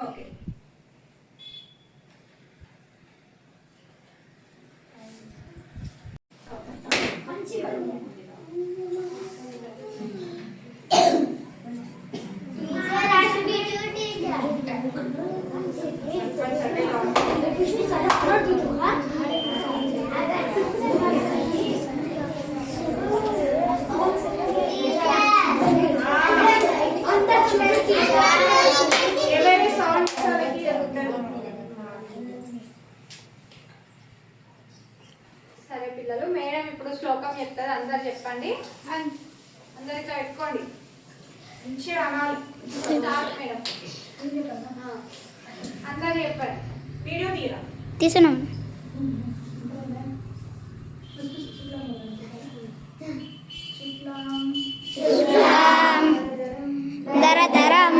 Okay. పిల్లలు. Madam ఇప్పుడు శ్లోకం చెప్తారు. అందరు చెప్పండి. అందరు ఇట్లా పెట్టుకోండి. మంచిగా అనాలి మేడం. ఆ. అందరు చెప్పండి. వీడియో తీరా? తీసుకున్నాం ధరధరం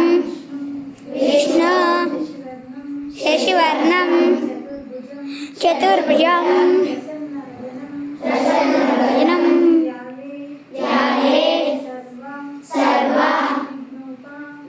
విష్ణు శశివర్ణం చతుర్భుజం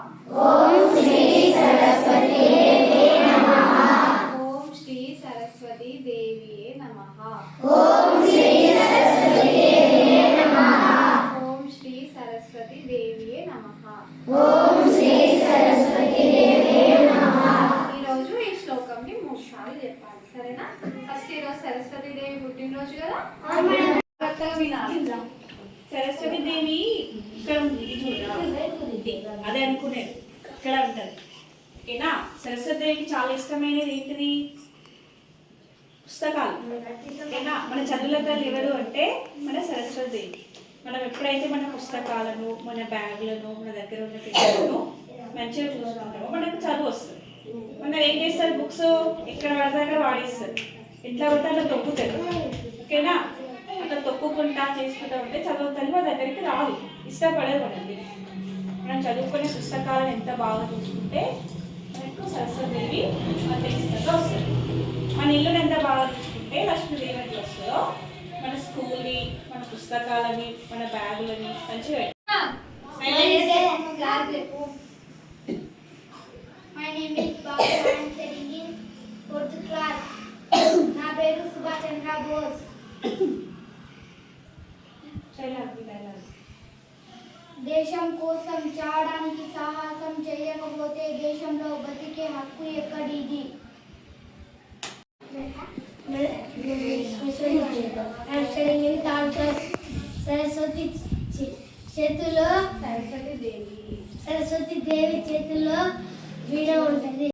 నమః ఓం శ్రీ సరస్వతి ఓం శ్రీ సరస్వతి దేవియే నమః ఓం శ్రీ ఓం శ్రీ సరస్వతి దేవియే నమః ఓం శ్రీ సరస్వతి ఈరోజు ఈ శ్లోకంని మూడు సార్లు చెప్పాలి సరేనా ఫస్ట్ ఈరోజు సరస్వతి దేవి పుట్టినరోజు కదా జాగ్రత్తగా వినాలి సరస్వతి దేవి ఇక్కడ ఉంది ఇది చూడరా? అదే అనుకునేది. ఇక్కడ ఉంటుంది ఓకేనా సరస్వతి దేవికి చాలా ఇష్టమైనది ఏంటిది? పుస్తకాలు. ఓకేనా మన చదువుల తల్లి ఎవరు అంటే మన సరస్వతి దేవి మనం ఎప్పుడైతే మన పుస్తకాలను మన బ్యాగులను మన దగ్గర ఉన్న పిల్లలను మంచిగా చూసుకుంటామో మనకు చదువు వస్తుంది. మనం ఏం చేస్తారు? బుక్స్ ఎక్కడ పడితే అక్కడ వాడేస్తారు. ఎట్లా పడితే అట్లా తొక్కుతారు. ఓకేనా? అట్లా తొక్కుకుంటా చేసుకుంటా ఉంటే చదువు తల్లి మన దగ్గరికి రాదు. ఇష్టపడదు మనకి. మనం చదువుకునే పుస్తకాలను ఎంత బాగా చూసుకుంటే మనకు సరస్వతిదేవి అంత ఇష్టంగా వస్తుంది. మన ఇల్లుని ఎంత బాగా చూసుకుంటే లక్ష్మీదేవి ఎంత వస్తుందో మన స్కూల్ని మన పుస్తకాలని మన బ్యాగులని మంచిగా పెట్టాలి. My name is Babu I'm studying in fourth class నా పేరు సుభాష్ చంద్ర బోస్. Dialogue, dialogue. దేశం కోసం చాడానికి సాహసం చేయకపోతే దేశంలో బతికే హక్కు ఎక్కడిది? సరస్వతి చేతిలో సరస్వతి దేవి సరస్వతి దేవి చేతిలో వీణ ఉంటుంది.